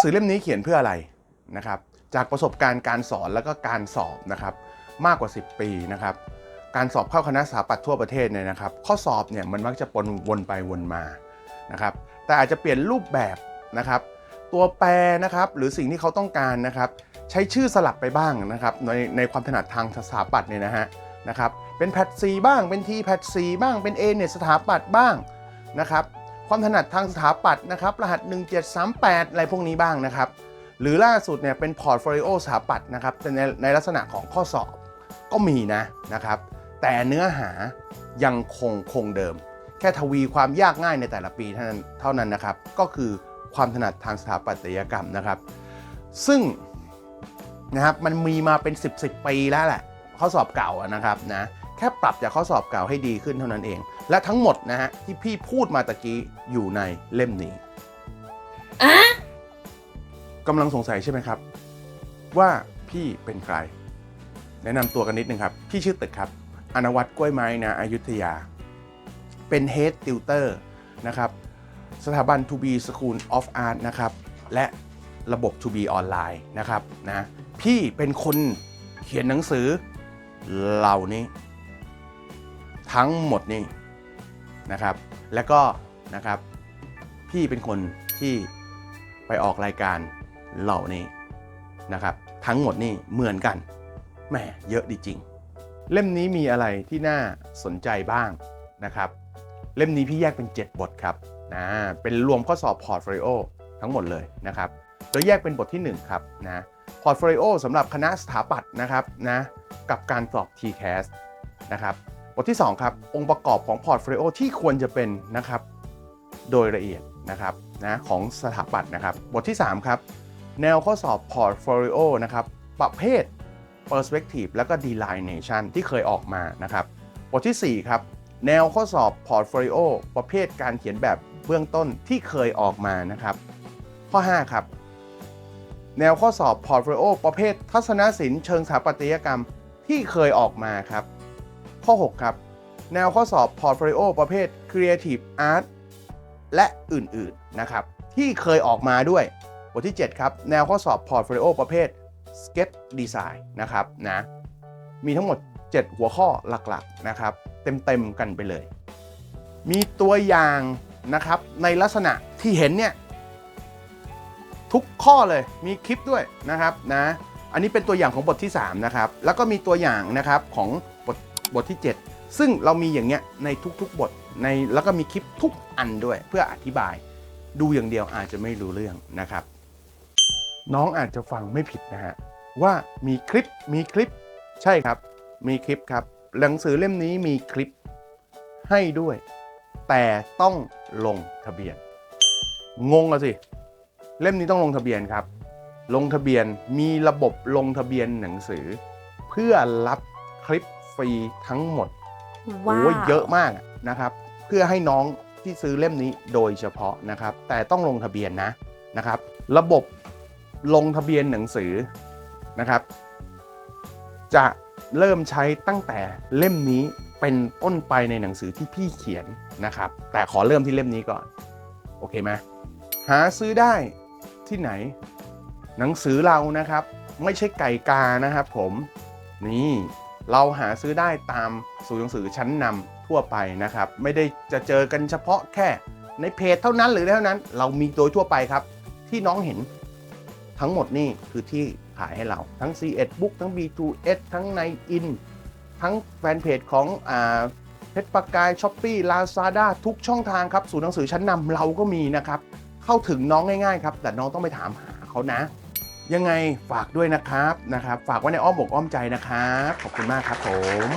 สือเล่มนี้เขียนเพื่ออะไรนะครับ จากประสบการณ์การสอนแล้วก็การสอบนะครับ มากกว่า 10 ปีนะครับ การสอบเข้าคณะสถาปัตย์ทั่วประเทศเนี่ยนะครับ ข้อสอบเนี่ยมันมักจะปนวนไปวนมานะครับ แต่อาจจะเปลี่ยนรูปแบบนะครับ ตัวแปรนะครับหรือสิ่งที่เขาต้องการนะครับ ใช้ชื่อสลับไปบ้างนะครับ ในในความถนัดทางสถาปัตย์เนี่ยนะฮะนะครับ เป็นแพทซีบ้างเป็นทีแพทซีบ้างเป็น A เนี่ยสถาปัตย์บ้างนะครับ ความถนัดทางสถาปัตย์นะครับ รหัส 1738 อะไรพวกนี้บ้างนะครับ หรือล่าสุดเนี่ยเป็นพอร์ตโฟลิโอสถาปัตย์นะครับแต่ในในลักษณะของข้อสอบก็มีนะนะครับ แต่เนื้อหายังคงคงเดิม แค่ทวีความยากง่ายในแต่ละปีเท่านั้นเท่านั้นนะครับ ก็คือความถนัดทางสถาปัตยกรรมนะครับ ซึ่งนะครับมันมีมาเป็น 10บสปีแล้วแหละข้อสอบเก่านะครับนะ แค่ปรับจากข้อสอบเก่าให้ดีขึ้นเท่านั้นเอง และทั้งหมดนะฮะที่พี่พูดมาตะกี้อยู่ในเล่มนี้อะกำลังสงสัยใช่ไหมครับ ว่าพี่เป็นใคร แนะนำตัวกันนิดนึงครับ พี่ชื่อตึกครับอนวัตกล้วยไม้นะอยุธยา เป็น Head Tutor นะครับสถาบัน To Be School of Art นะครับ และระบบ To Be ออนไลน์นะครับนะพี่เป็นคนเขียนหนังสือเหล่านี้ ทั้งหมดนี่นะครับ แล้วก็นะครับพี่เป็นคนที่ไปออกรายการเหล่านี้นะครับ ทั้งหมดนี่เหมือนกันแหมเยอะดีจริง เล่มนี้มีอะไรที่น่าสนใจบ้างนะครับ เล่มนี้พี่แยกเป็น 7 บทครับนะเป็นรวมข้อสอบพอร์ตโฟลิโอทั้งหมดเลยนะครับโดยแยกเป็นบทที่ 1 ครับนะพอร์ตโฟลิโอสำหรับคณะสถาปัตย์นะครับนะกับการสอบ TCAS นะครับบ ทที่ 2 ครับ องค์ประกอบของพอร์ตโฟลิโอที่ควรจะเป็นนะครับโดยละเอียดนะครับนะของสถาปัตย์นะครับ บทที่ 3 ครับ แนวข้อสอบพอร์ตโฟลิโอนะครับประเภท Perspective แล้วก็ Delineation ที่เคยออกมานะครับ บทที่ 4 ครับ แนวข้อสอบพอร์ตโฟลิโอประเภทการเขียนแบบเบื้องต้นที่เคยออกมานะครับ ข้อ 5 ครับ แนวข้อสอบพอร์ตโฟลิโอประเภททัศนศิลป์เชิงสถาปัตยกรรมที่เคยออกมาครับ ข้อ 6 ครับ แนวข้อสอบพอร์ตโฟลิโอประเภท Creative Art และอื่นๆนะครับ ที่เคยออกมาด้วย บทที่ 7 ครับ แนวข้อสอบพอร์ตโฟลิโอประเภท Sketch Design นะครับนะมีทั้งหมด 7 หัวข้อหลักๆนะครับ เต็มๆกันไปเลย มีตัวอย่างนะครับในลักษณะที่เห็นเนี่ยทุกข้อเลยมีคลิปด้วยนะครับนะอันนี้เป็นตัวอย่างของบทที่ 3 นะครับ แล้วก็มีตัวอย่างนะครับของ บทที่ 7 ซึ่งเรามีอย่างเงี้ยในทุกๆบทในแล้วก็มีคลิปทุกอันด้วยเพื่ออธิบายดูอย่างเดียวอาจจะไม่รู้เรื่องนะครับ น้องอาจจะฟังไม่ผิดนะฮะว่ามีคลิปมีคลิปใช่ครับ มีคลิปครับ หนังสือเล่มนี้มีคลิปให้ด้วย แต่ต้องลงทะเบียน งงอะสิ เล่มนี้ต้องลงทะเบียนครับ ลงทะเบียนมีระบบลงทะเบียนหนังสือ เพื่อรับคลิป รีทั้งหมดว้าโอ้วยเยอะมากนะครับ เพื่อให้น้องที่ซื้อเล่มนี้โดยเฉพาะนะครับ แต่ต้องลงทะเบียนนะนะครับ ระบบลงทะเบียนหนังสือนะครับ จะเริ่มใช้ตั้งแต่เล่มนี้เป็นต้นไปในหนังสือที่พี่เขียนนะครับ แต่ขอเริ่มที่เล่มนี้ก่อน โอเคไหมหาซื้อได้ที่ไหน หนังสือเรานะครับ ไม่ใช่ไก่กานะครับผมนี่ เราหาซื้อได้ตามศูนย์หนังสือชั้นนำทั่วไปนะครับ ไม่ได้จะเจอกันเฉพาะแค่ในเพจเท่านั้นหรือเท่านั้น เรามีโดยทั่วไปครับ ที่น้องเห็นทั้งหมดนี่คือที่ขายให้เราทั้ง C1 Book ทั้ง B2S ทั้งในอินทั้งแฟนเพจของอ่าเพชรปากกายช้อปปี้ลาซาด้าทุกช่องทางครับศูนย์หนังสือชั้นนำเราก็มีนะครับ เข้าถึงน้องง่ายๆครับ แต่น้องต้องไปถามหาเขานะ ยังไงฝากด้วยนะครับนะครับ ฝากไว้ในอ้อมอกอ้อมใจนะครับ ขอบคุณมากครับผม